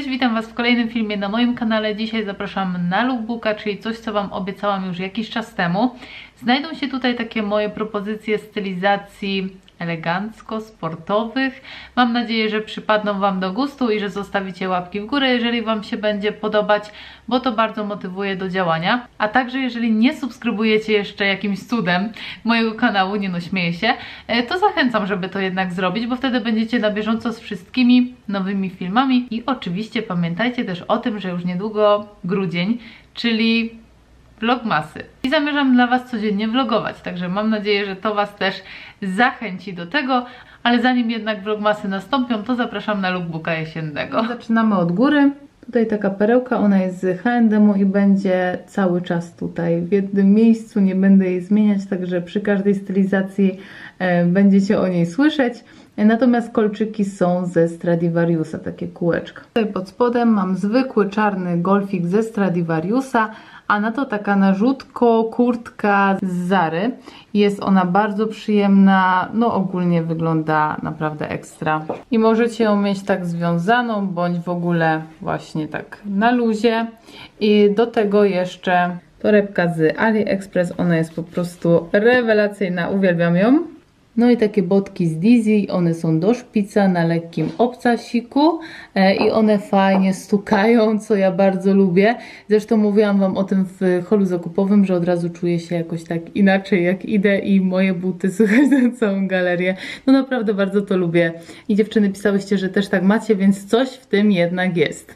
Cześć, witam Was w kolejnym filmie na moim kanale. Dzisiaj zapraszam na lookbooka, czyli coś, co Wam obiecałam już jakiś czas temu. Znajdą się tutaj takie moje propozycje stylizacji elegancko-sportowych. Mam nadzieję, że przypadną Wam do gustu i że zostawicie łapki w górę, jeżeli Wam się będzie podobać, bo to bardzo motywuje do działania. A także jeżeli nie subskrybujecie jeszcze jakimś cudem mojego kanału, nie no śmieję się, e, to zachęcam, żeby to jednak zrobić, bo wtedy będziecie na bieżąco z wszystkimi nowymi filmami i oczywiście pamiętajcie też o tym, że już niedługo grudzień, czyli vlogmasy. I zamierzam dla Was codziennie vlogować, także mam nadzieję, że to Was też zachęci do tego, ale zanim jednak vlogmasy nastąpią, to zapraszam na lookbooka jesiennego. Zaczynamy od góry. Tutaj taka perełka, ona jest z H&M i będzie cały czas tutaj w jednym miejscu, nie będę jej zmieniać, także przy każdej stylizacji e, będziecie o niej słyszeć. E, Natomiast kolczyki są ze Stradivariusa, takie kółeczka. Tutaj pod spodem mam zwykły czarny golfik ze Stradivariusa, a na to taka narzutko kurtka z Zary. Jest ona bardzo przyjemna, no ogólnie wygląda naprawdę ekstra. I możecie ją mieć tak związaną, bądź w ogóle właśnie tak na luzie. I do tego jeszcze torebka z AliExpress, ona jest po prostu rewelacyjna, uwielbiam ją. No i takie botki z Dizzy, one są do szpica na lekkim obcasiku e, i one fajnie stukają, co ja bardzo lubię. Zresztą mówiłam Wam o tym w holu zakupowym, że od razu czuję się jakoś tak inaczej jak idę i moje buty słychać na całą galerię. No naprawdę bardzo to lubię. I dziewczyny pisałyście, że też tak macie, więc coś w tym jednak jest.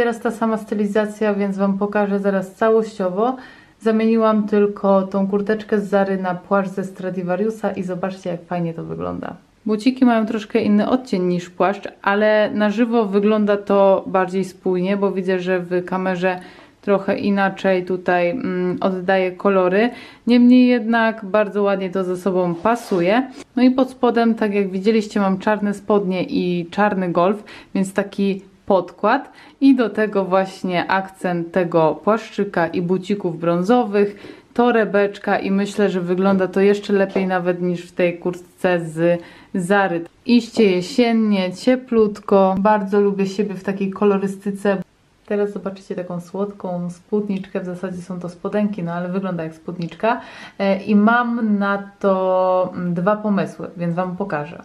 Teraz ta sama stylizacja, więc Wam pokażę zaraz całościowo. Zamieniłam tylko tą kurteczkę z Zary na płaszcz ze Stradivariusa i zobaczcie jak fajnie to wygląda. Buciki mają troszkę inny odcień niż płaszcz, ale na żywo wygląda to bardziej spójnie, bo widzę, że w kamerze trochę inaczej tutaj mm, oddaje kolory. Niemniej jednak bardzo ładnie to ze sobą pasuje. No i pod spodem, tak jak widzieliście, mam czarne spodnie i czarny golf, więc taki podkład i do tego właśnie akcent tego płaszczyka i bucików brązowych, torebeczka i myślę, że wygląda to jeszcze lepiej nawet niż w tej kurtce z Zary. Iście jesiennie, cieplutko, bardzo lubię siebie w takiej kolorystyce. Teraz zobaczycie taką słodką spódniczkę, w zasadzie są to spodenki, no ale wygląda jak spódniczka E, i mam na to mm, dwa pomysły, więc Wam pokażę.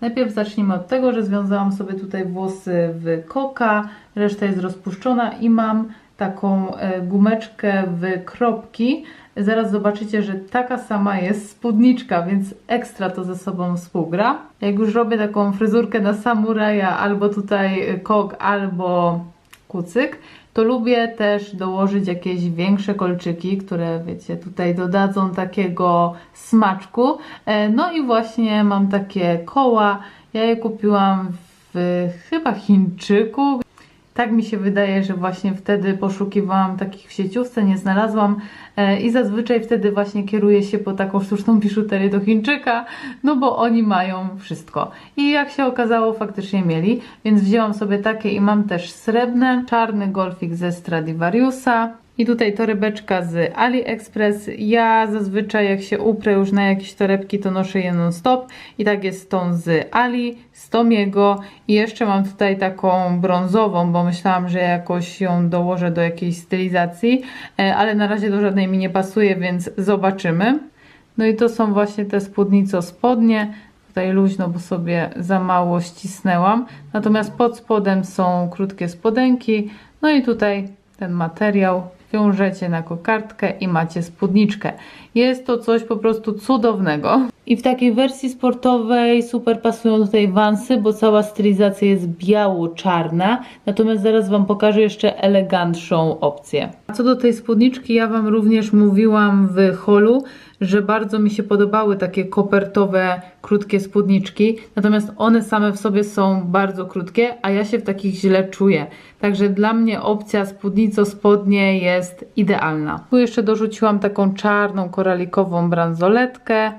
Najpierw zacznijmy od tego, że związałam sobie tutaj włosy w koka, reszta jest rozpuszczona i mam taką e, gumeczkę w kropki. Zaraz zobaczycie, że taka sama jest spódniczka, więc ekstra to ze sobą współgra. Jak już robię taką fryzurkę na samuraja, albo tutaj e, kok, albo kucyk, to lubię też dołożyć jakieś większe kolczyki, które wiecie, tutaj dodadzą takiego smaczku. E, No i właśnie mam takie koła. Ja je kupiłam w chyba Chińczyku. Tak mi się wydaje, że właśnie wtedy poszukiwałam takich w sieciówce, nie znalazłam e, i zazwyczaj wtedy właśnie kieruję się po taką sztuczną biżuterię do Chińczyka, no bo oni mają wszystko. I jak się okazało, faktycznie mieli, więc wzięłam sobie takie i mam też srebrne, czarny golfik ze Stradivariusa. I tutaj torebeczka z AliExpress. Ja zazwyczaj jak się uprę już na jakieś torebki, to noszę je non stop. I tak jest tą z Ali, z Tomiego. I jeszcze mam tutaj taką brązową, bo myślałam, że jakoś ją dołożę do jakiejś stylizacji. E, Ale na razie do żadnej mi nie pasuje, więc zobaczymy. No i to są właśnie te spódnico spodnie. Tutaj luźno, bo sobie za mało ścisnęłam. Natomiast pod spodem są krótkie spodenki. No i tutaj ten materiał wiążecie na kokardkę i macie spódniczkę. Jest to coś po prostu cudownego. I w takiej wersji sportowej super pasują tutaj wansy, bo cała stylizacja jest biało-czarna. Natomiast zaraz Wam pokażę jeszcze elegantszą opcję. A co do tej spódniczki, ja Wam również mówiłam w holu, że bardzo mi się podobały takie kopertowe, krótkie spódniczki, natomiast one same w sobie są bardzo krótkie, a ja się w takich źle czuję. Także dla mnie opcja spódnico-spodnie jest idealna. Tu jeszcze dorzuciłam taką czarną, koralikową bransoletkę.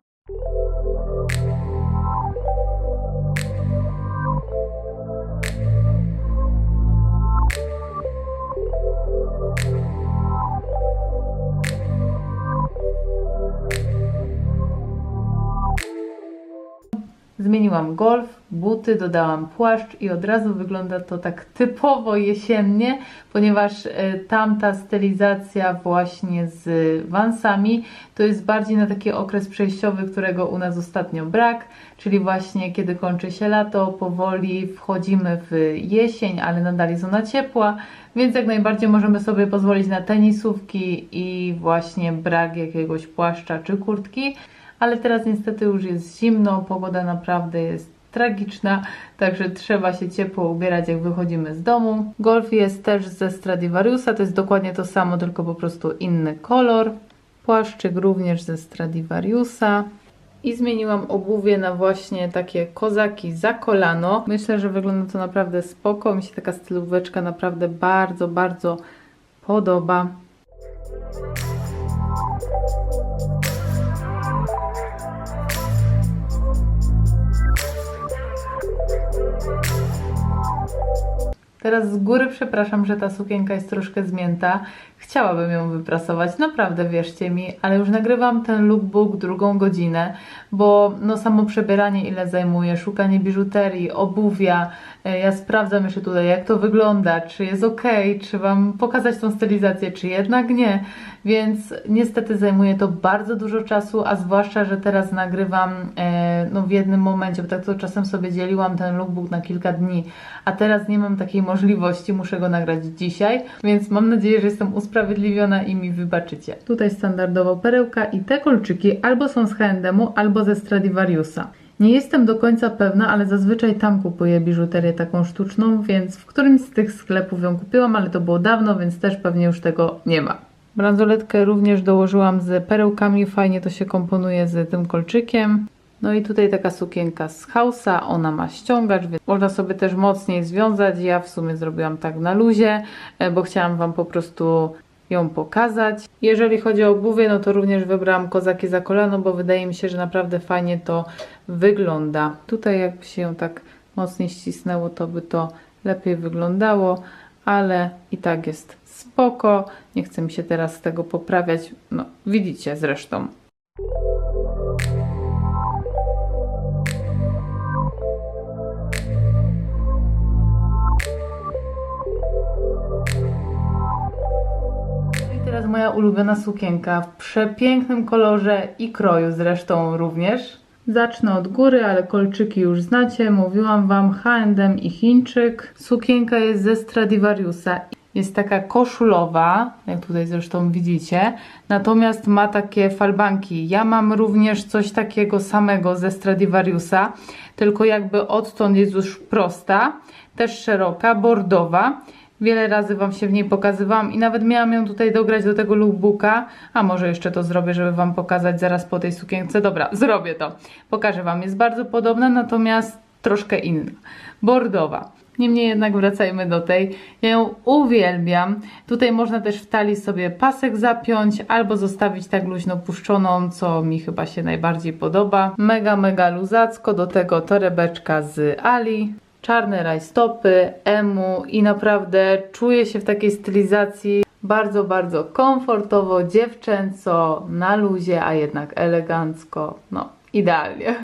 Zmieniłam golf, buty, dodałam płaszcz i od razu wygląda to tak typowo jesiennie, ponieważ e, tamta stylizacja właśnie z wansami to jest bardziej na taki okres przejściowy, którego u nas ostatnio brak, czyli właśnie kiedy kończy się lato, powoli wchodzimy w jesień, ale nadal jest ona ciepła, więc jak najbardziej możemy sobie pozwolić na tenisówki i właśnie brak jakiegoś płaszcza czy kurtki ale teraz niestety już jest zimno, pogoda naprawdę jest tragiczna, także trzeba się ciepło ubierać jak wychodzimy z domu. Golf jest też ze Stradivariusa, to jest dokładnie to samo, tylko po prostu inny kolor. Płaszczyk również ze Stradivariusa. I zmieniłam obuwie na właśnie takie kozaki za kolano. Myślę, że wygląda to naprawdę spoko. Mi się taka stylóweczka naprawdę bardzo, bardzo podoba. Teraz z góry przepraszam, że ta sukienka jest troszkę zmięta. Chciałabym ją wyprasować, naprawdę wierzcie mi, ale już nagrywam ten lookbook drugą godzinę, bo no samo przebieranie ile zajmuje, szukanie biżuterii, obuwia. E, Ja sprawdzam jeszcze tutaj, jak to wygląda, czy jest ok, czy Wam pokazać tą stylizację, czy jednak nie. Więc niestety zajmuje to bardzo dużo czasu, a zwłaszcza, że teraz nagrywam e, no, w jednym momencie, bo tak to czasem sobie dzieliłam ten lookbook na kilka dni, a teraz nie mam takiej możliwości, muszę go nagrać dzisiaj, więc mam nadzieję, że jestem usprawiedliwiona i mi wybaczycie. Tutaj standardowo perełka i te kolczyki albo są z H&M-u, albo ze Stradivariusa. Nie jestem do końca pewna, ale zazwyczaj tam kupuję biżuterię taką sztuczną, więc w którymś z tych sklepów ją kupiłam, ale to było dawno, więc też pewnie już tego nie ma. Bransoletkę również dołożyłam z perełkami, fajnie to się komponuje z tym kolczykiem. No i tutaj taka sukienka z Hausa, ona ma ściągacz, więc można sobie też mocniej związać. Ja w sumie zrobiłam tak na luzie, e, bo chciałam Wam po prostu ją pokazać. Jeżeli chodzi o obuwie, no to również wybrałam kozaki za kolano, bo wydaje mi się, że naprawdę fajnie to wygląda. Tutaj jakby się ją tak mocniej ścisnęło, to by to lepiej wyglądało, ale i tak jest spoko. Nie chcę mi się teraz tego poprawiać. No, widzicie zresztą. Moja ulubiona sukienka w przepięknym kolorze i kroju zresztą również. Zacznę od góry, ale kolczyki już znacie. Mówiłam Wam H&M i Chińczyk. Sukienka jest ze Stradivariusa. Jest taka koszulowa, jak tutaj zresztą widzicie, natomiast ma takie falbanki. Ja mam również coś takiego samego ze Stradivariusa, tylko jakby odtąd jest już prosta, też szeroka, bordowa. Wiele razy Wam się w niej pokazywałam i nawet miałam ją tutaj dograć do tego lookbooka. A może jeszcze to zrobię, żeby Wam pokazać zaraz po tej sukience. Dobra, zrobię to. Pokażę Wam. Jest bardzo podobna, natomiast troszkę inna. Bordowa. Niemniej jednak wracajmy do tej. Ja ją uwielbiam. Tutaj można też w talii sobie pasek zapiąć albo zostawić tak luźno puszczoną, co mi chyba się najbardziej podoba. Mega, mega luzacko. Do tego torebeczka z Ali czarne rajstopy, emu i naprawdę czuję się w takiej stylizacji bardzo, bardzo komfortowo, dziewczęco, na luzie, a jednak elegancko. No, idealnie.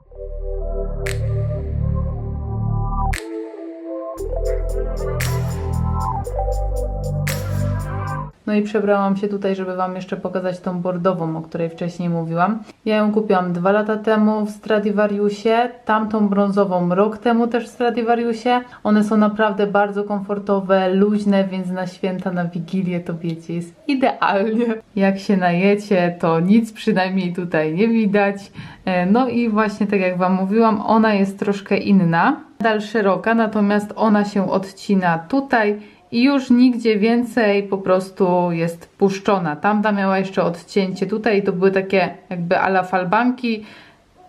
No i przebrałam się tutaj, żeby Wam jeszcze pokazać tą bordową, o której wcześniej mówiłam. Ja ją kupiłam dwa lata temu w Stradivariusie, tamtą brązową rok temu też w Stradivariusie. One są naprawdę bardzo komfortowe, luźne, więc na święta, na Wigilię to wiecie, jest idealnie. Jak się najecie, to nic przynajmniej tutaj nie widać. E, No i właśnie tak jak Wam mówiłam, ona jest troszkę inna. Nadal szeroka, natomiast ona się odcina tutaj i już nigdzie więcej po prostu jest puszczona. Tamta miała jeszcze odcięcie tutaj, to były takie jakby ala falbanki,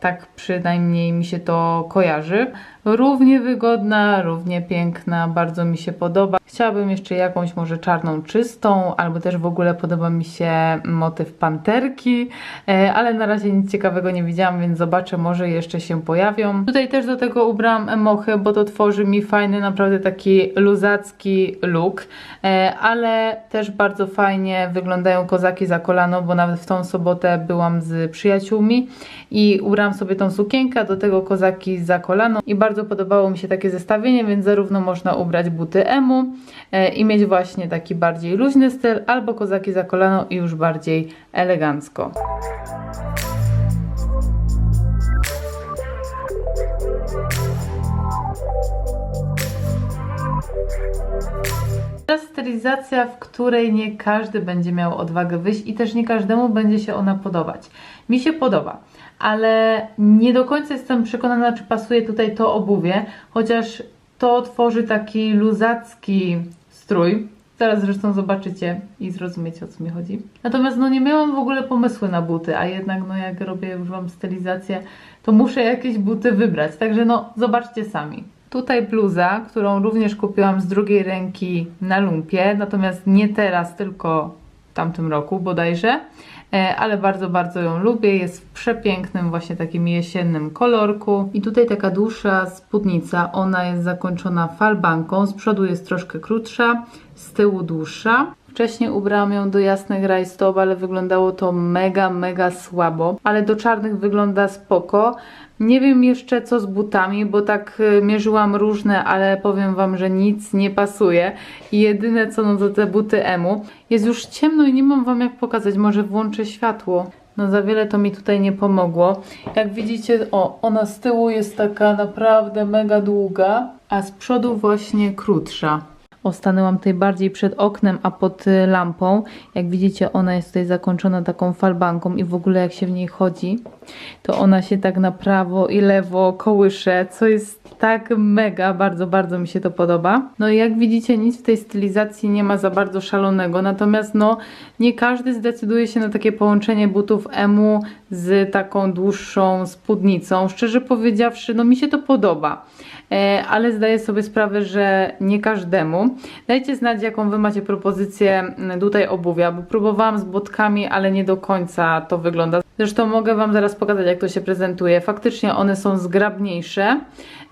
tak przynajmniej mi się to kojarzy. Równie wygodna, równie piękna, bardzo mi się podoba. Chciałabym jeszcze jakąś może czarną czystą, albo też w ogóle podoba mi się motyw panterki, e, ale na razie nic ciekawego nie widziałam, więc zobaczę, może jeszcze się pojawią. Tutaj też do tego ubrałam emochy, bo to tworzy mi fajny, naprawdę taki luzacki look, e, ale też bardzo fajnie wyglądają kozaki za kolano, bo nawet w tą sobotę byłam z przyjaciółmi i ubrałam sobie tą sukienkę, do tego kozaki za kolano i bardzo podobało mi się takie zestawienie, więc zarówno można ubrać buty emu e, i mieć właśnie taki bardziej luźny styl, albo kozaki za kolano i już bardziej elegancko. Teraz stylizacja, w której nie każdy będzie miał odwagę wyjść i też nie każdemu będzie się ona podobać. Mi się podoba, ale nie do końca jestem przekonana, czy pasuje tutaj to obuwie, chociaż to tworzy taki luzacki strój. Zaraz zresztą zobaczycie i zrozumiecie o co mi chodzi. Natomiast no nie miałam w ogóle pomysłu na buty, a jednak no jak robię już wam stylizację, to muszę jakieś buty wybrać. Także no zobaczcie sami. Tutaj bluza, którą również kupiłam z drugiej ręki na lumpie, natomiast nie teraz, tylko tamtym roku bodajże, E, ale bardzo, bardzo ją lubię. Jest w przepięknym, właśnie takim jesiennym kolorku. I tutaj taka dłuższa spódnica, ona jest zakończona falbanką, z przodu jest troszkę krótsza, z tyłu dłuższa. Wcześniej ubrałam ją do jasnych rajstop, ale wyglądało to mega, mega słabo. Ale do czarnych wygląda spoko. Nie wiem jeszcze co z butami, bo tak y, mierzyłam różne, ale powiem Wam, że nic nie pasuje. I jedyne co no to te buty emu. Jest już ciemno i nie mam Wam jak pokazać. Może włączę światło. No za wiele to mi tutaj nie pomogło. Jak widzicie, o, ona z tyłu jest taka naprawdę mega długa, a z przodu właśnie krótsza. O, stanęłam tutaj bardziej przed oknem, a pod y, lampą. Jak widzicie, ona jest tutaj zakończona taką falbanką i w ogóle jak się w niej chodzi, to ona się tak na prawo i lewo kołysze, co jest tak mega, bardzo, bardzo mi się to podoba. No i jak widzicie, nic w tej stylizacji nie ma za bardzo szalonego, natomiast no, nie każdy zdecyduje się na takie połączenie butów emu z taką dłuższą spódnicą. Szczerze powiedziawszy, no mi się to podoba. E, ale zdaję sobie sprawę, że nie każdemu. Dajcie znać, jaką Wy macie propozycję m, tutaj obuwia, bo próbowałam z botkami, ale nie do końca to wygląda. Zresztą mogę Wam zaraz pokazać, jak to się prezentuje. Faktycznie one są zgrabniejsze,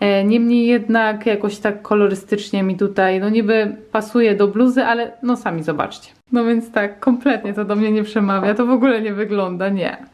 e, niemniej jednak jakoś tak kolorystycznie mi tutaj, no niby pasuje do bluzy, ale no sami zobaczcie. No więc tak, kompletnie to do mnie nie przemawia, to w ogóle nie wygląda, nie.